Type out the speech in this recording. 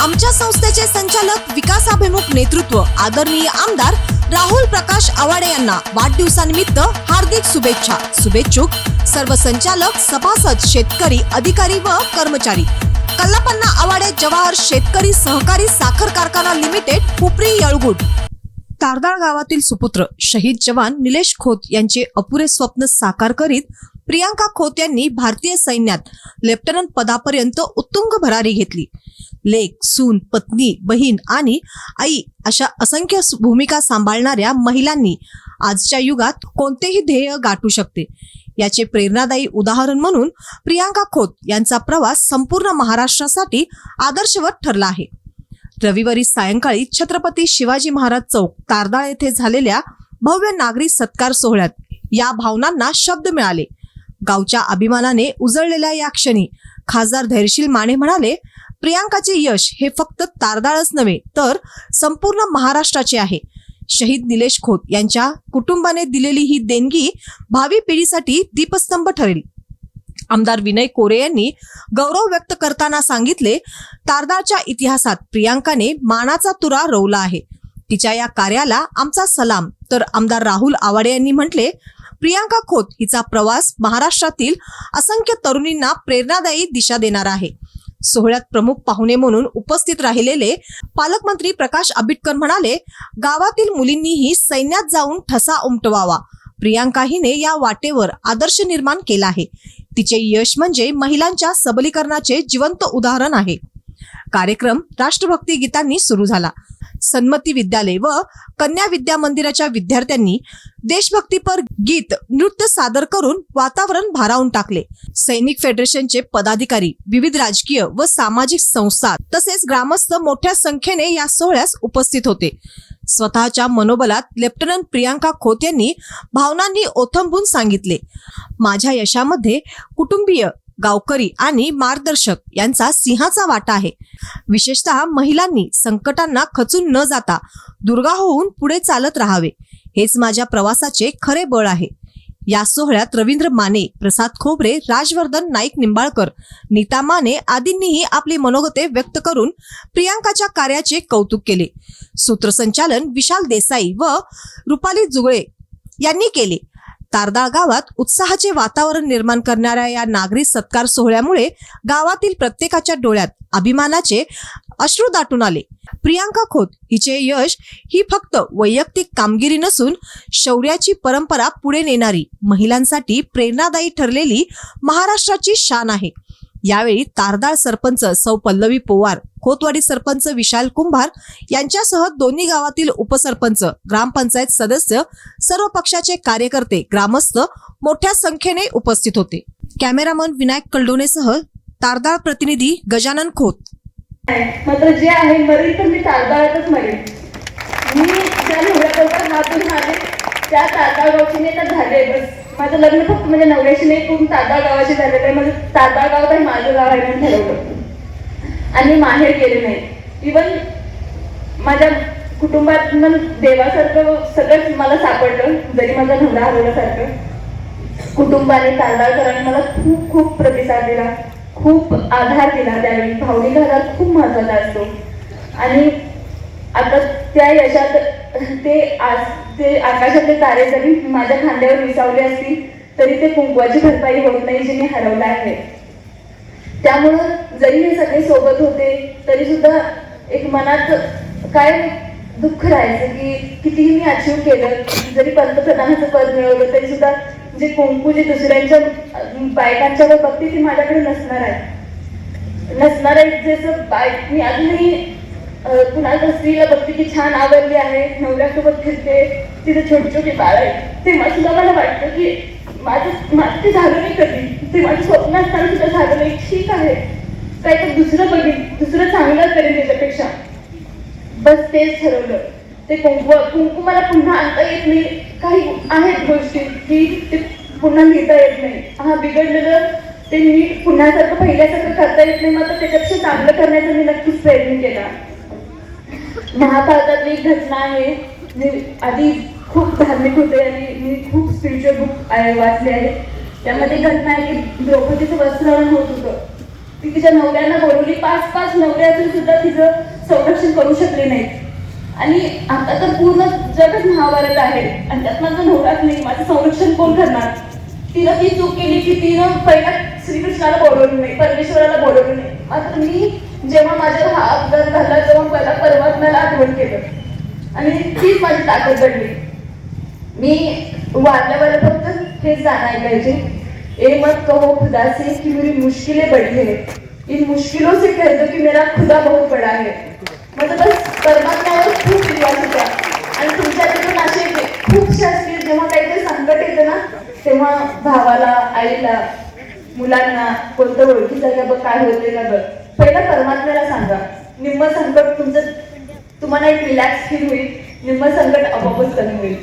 आमच्या संस्थेचे संचालक विकासाभिमुख नेतृत्व आदरणीय आमदार राहुल प्रकाश आवाडे यांना वाढदिवसानिमित्त हार्दिक शुभेच्छा. शुभेच्छुक सर्व संचालक सभासद शेतकरी अधिकारी व कर्मचारी. कल्लापन्ना आवाडे जवाहर शेतकरी सहकारी साखर कारखाना लिमिटेड हुपरी यळगुट. तारदाळ गावातील सुपुत्र शहीद जवान निलेश खोत यांचे अपुरे स्वप्न साकार करीत प्रियांका खोत यांनी भारतीय सैन्यात लेफ्टनंट पदापर्यंत उत्तुंग भरारी घेतली. लेक सून पत्नी बहीण आणि आई अशा असंख्य भूमिका सांभाळणाऱ्या महिलांनी आजच्या युगात कोणतेही ध्येय गाठू शकते. याचे प्रेरणादायी उदाहरण म्हणून प्रियांका खोत यांचा प्रवास संपूर्ण महाराष्ट्रासाठी आदर्शवत ठरला आहे. रविवारी सायंकाळी छत्रपती शिवाजी महाराज चौक तारदाळ येथे झालेल्या भव्य नागरी सत्कार सोहळ्यात या भावनांना शब्द मिळाले. गावच्या अभिमानाने उजळलेल्या या क्षणी खासदार धैर्यशील माने म्हणाले प्रियांकाचे यश हे फक्त तारदाळच नव्हे तर संपूर्ण महाराष्ट्राचे आहे. शहीद निलेश खोत यांच्या कुटुंबाने दिलेली ही देणगी भावी पिढीसाठी दीपस्तंभ ठरेल. आमदार विनय कोरे यांनी गौरव व्यक्त करताना सांगितले तारदाच्या इतिहासात प्रियांकाने मानाचा तुरा रोवला आहे. तिच्या या कार्याला आमचा सलाम. तर आमदार राहुल आवाडे यांनी म्हटले प्रियांका खोत हिचा प्रवास महाराष्ट्रातील असंख्य तरुणींना प्रेरणादायी दिशा देणार आहे. सोहळ्यात प्रमुख पाहुणे म्हणून उपस्थित राहिलेले पालकमंत्री प्रकाश आंबेडकर म्हणाले गावातील मुलींनीही सैन्यात जाऊन ठसा उमटवावा. प्रियांका हिने या वाटेवर आदर्श निर्माण केला आहे. तिचे यश म्हणजे महिलांच्या सबलीकरणाचे जिवंत उदाहरण आहे. कार्यक्रम राष्ट्रभक्ती गीतांनी सुरू झाला. सन्मती विद्यालय व कन्या विद्या मंदिराच्या विद्यार्थ्यांनी देशभक्तीपर गीत नृत्य सादर करून वातावरण भारावून टाकले. सैनिक फेडरेशनचे पदाधिकारी विविध राजकीय व सामाजिक संस्था तसेच ग्रामस्थ मोठ्या संख्येने या सोहळ्यास उपस्थित होते. स्वतःच्या मनोबलात लेफ्टनंट प्रियांका खोत यांनी भावनांनी ओथंबून सांगितले. माझ्या यशामध्ये कुटुंबीय गावकरी आणि मार्गदर्शक यांचा सिंहाचा वाटा आहे. विशेषतः महिलांनी संकटांना खचून न जाता दुर्गा होऊन पुढे चालत राहावे. हेच माझ्या प्रवासाचे खरे बळ आहे. या सोहळ्यात रवींद्र माने प्रसाद खोबरे राजवर्धन नाईक निंबाळकर नीता माने आदींनीही आपली मनोगते व्यक्त करून प्रियांकाच्या कार्याचे कौतुक केले. सूत्रसंचालन विशाल देसाई व रुपाली जुगळे यांनी केले. तारदाळ गावात उत्साहाचे वातावरण निर्माण करणाऱ्या या नागरी सत्कार सोहळ्यामुळे गावातील प्रत्येकाच्या डोळ्यात अभिमानाचे अश्रू दाटून आले. प्रियांका खोत हिचे यश ही फक्त वैयक्तिक कामगिरी नसून शौर्याची परंपरा पुढे नेणारी महिलांसाठी प्रेरणादायी ठरलेली महाराष्ट्राची शान आहे. यावेळी तारदाळ सरपंच सौ पल्लवी पोवार खोतवाडी सरपंच विशाल कुंभार यांच्यासह दोन्ही गावातील उपसरपंच ग्रामपंचायत सदस्य सर्व पक्षाचे कार्यकर्ते ग्रामस्थ मोठ्या संख्येने उपस्थित होते. कॅमेरामन विनायक कल्डोनेसह तारदाळ प्रतिनिधी गजानन खोत. मात्र जे आहे मरेल तर मी तारदाळातच मरेल मी त्या नवऱ्याबरोबर आले त्या तारदाळ तर झाले बस. माझं लग्न फक्त म्हणजे नवऱ्याशी नाही करून तारदाळ गावाशी झालं तर म्हणजे तारदाळ गाव आहे माझं गाव आहे म्हणून ठरवलं. आणि माहेर गेले नाही. इवन माझ्या कुटुंबात मग देवासारखं सगळंच मला सापडलं जरी माझा नवरा हरवल्यासारखं. कुटुंबाने तारदाळकरांनी मला खूप खूप प्रतिसाद दिला. खूप आधार दिला त्यावेळी. भावनिक आधार खूप महत्त्वाचा असतो. आणि आता त्या यशात ते आज ते आकाशातले तारे जरी माझ्या खांद्यावर विसावले असतील तरी ते कुंकवाची भरपाई होत नाही जे मी हरवलं आहे. त्यामुळं जरी हे सगळे सोबत होते तरी सुद्धा एक मनात काय दुःख राहायचं की कितीही मी अचीव केलं जरी पंतप्रधानाचं पद मिळवलं तरी सुद्धा जे कुंकू जे दुसऱ्यांच्या अं, बायकांच्यावर बघते ती माझ्याकडे नसणार आहे. नसणार आहे जसं बाय मी अजूनही कुणाला स्त्रीला बघते की छान आवडली आहे नवऱ्यासोबत फिरते तिथे छोटे छोटे बाळ आहे तेव्हा सुद्धा मला वाटतं की माझं माझं ते झालं नाही कधी. ते माझं स्वप्न असताना सुद्धा झालं नाही. ठीक आहे. काय तर दुसरं बघेन दुसरं चांगलं करेन त्याच्यापेक्षा. बस तेच ठरवलं. ते कुंकू कुंकू मला पुन्हा आणता येत नाही. काही आहेत गोष्टी की ते पुन्हा लिहिता येत नाही. हा बिघडलेलं ते नीट पुन्हासारखं पहिल्यासारखं करता येत नाही. मात्र त्याच्यापेक्षा चांगलं करण्याचा मी नक्कीच प्रयत्न केला. महाभारतातली एक घटना आहे. मी आधी खूप धार्मिक होते आणि मी खूप स्पिरिच्युअल बुक वाचले आहे. त्यामध्ये घटना आहे की द्रौपदीचं वस्त्रहरण होत होतं. ती तिच्या नवऱ्यांना बोलवली. पाच पाच नवऱ्यातून सुद्धा तिचं संरक्षण करू शकले नाही आणि आता तर पूर्ण जगच महाभारत आहे. आणि त्यात माझा नवराच नाही. माझं संरक्षण कोण करणार? तिनं ती चूक केली की तिनं पहिला श्रीकृष्णाला बोलवलं नाही. परमेश्वराला बोलवलं नाही. मात्र मी जेव्हा माझ्या हा अपघात झाला तेव्हा मला परमात्म्याला आठवण केलं. आणि तीच माझी ताकद घडली. मी वारल्यावर फक्त हेच जाणार पाहिजे. ए मत कहो खुदा से मी मेरी मुश्किलें बड़ी है. इन मुश्किलों से कह दो कि मेरा खुदा बहुत बड़ा है. मतलब बस परमात्म्यावर खूप विश्वास होता आणि तुमच्या तिथून असे खूप असतील जेव्हा काहीतरी संकट येतं ना तेव्हा भावाला आईला मुलांना कोणतं ओळखी का बघ काय होते ना बघ? पहिलं परमात्म्याला सांगा. निम्म संकट तुमचं तुम्हाला एक रिलॅक्स फील होईल. निम्म संकट आपोआपच कमी होईल.